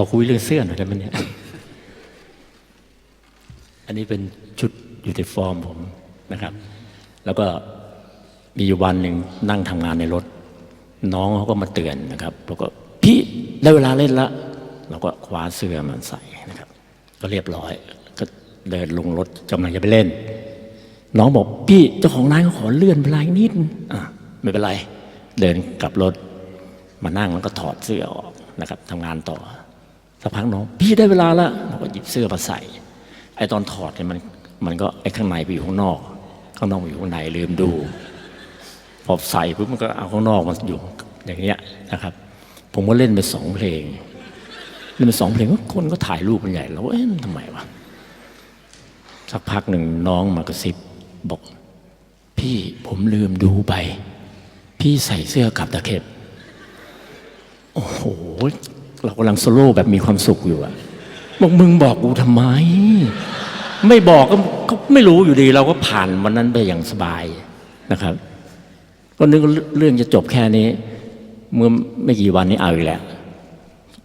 อคุยเรื่องเสื้อหน่อยได้ไหมเนี่ย อันนี้เป็นชุดยูนิฟอร์มผมนะครับ แล้วก็มีอยู่วันหนึ่งนั่งทำงานในรถ น้องเขาก็มาเตือนนะครับแล้วก็พี่ได้เวลาเล่นละเราก็คว้าเสื้อมันใส่นะครับ ก็เรียบร้อย ก็เดินลงรถกำลังจะไปเล่น น้องบอกพี่เจ้าของร้านเขาขอเลื่อนเวลาอีกนิดอะไม่เป็นไร เดินกลับรถ มานั่งแล้วก็ถอดเสื้อออกนะครับทำงานต่อ สักพักน้อง พี่ได้เวลาแล้วเราก็หยิบเสื้อมาใส่ ไอตอนถอดเนี่ยมันมันก็ไอข้างในไปอยู่ข้างนอก ข้างนอกอยู่ข้างในลืมดู พอใส่ปุ๊บมันก็เอาข้างนอกมาอยู่อย่างเงี้ยนะครับ ผมก็เล่นไปสองเพลงเล่นไปสองเพลงคนก็ถ่ายรูปมันใหญ่แล้วเอ๊ะทำไมวะสักพักหนึ่งน้องมากระซิบบอก พี่ผมลืมดูไป พี่ใส่เสื้อกับตะเข็บ โอ้โห เรากำลังโซโล่แบบมีความสุขอยู่อะบอกมึงบอกกูทำไม ไม่บอกก็ก็ไม่รู้อยู่ดี เราก็ผ่านวันนั้นไปอย่างสบายนะครับ ก็นึกว่าเรื่องจะจบแค่นี้ เมื่อไม่กี่วันนี้เอาอีกแล้ว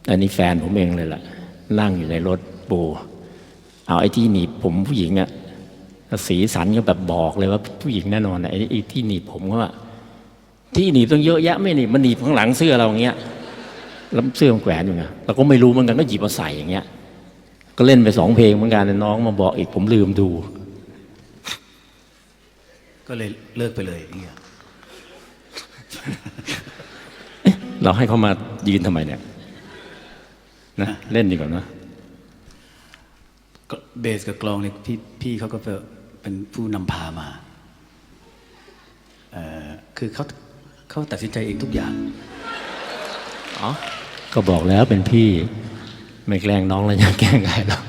อันนี้แฟนผมเองเลยล่ะ นั่งอยู่ในรถปูเอาไอ้ที่หนีบผมผู้หญิงอะสีสันก็แบบบอกเลยว่าผู้หญิงแน่นอนอะไอ้ที่หนีบผมก็ว่าที่หนีบต้องเยอะแยะไม่หนีบมันหนีบข้างหลังเสื้อเราอย่างเงี้ย แล้วเสื้อมันแขวนอยู่ไงเราก็ไม่รู้เหมือนกันก็หยิบมาใส่อย่างเงี้ย ก็เล่นไปสองเพลงเหมือนกันน้องมาบอกอีกผมลืมดู ก็เลยเลิกไปเลยอย่างเงี้ยเราให้เขามายืนทำไมเนี่ยนะเล่นดีกว่านะก็เบสกับกลองเนี่ยพี่พี่เขาก็เป็นผู้นำพามาเอ่อคือเขาเขาตัดสินใจเองทุกอย่างอ๋อ ก็บอกแล้วเป็นพี่ ไม่แกล้งน้องแล้วยังแกล้งใครหรอก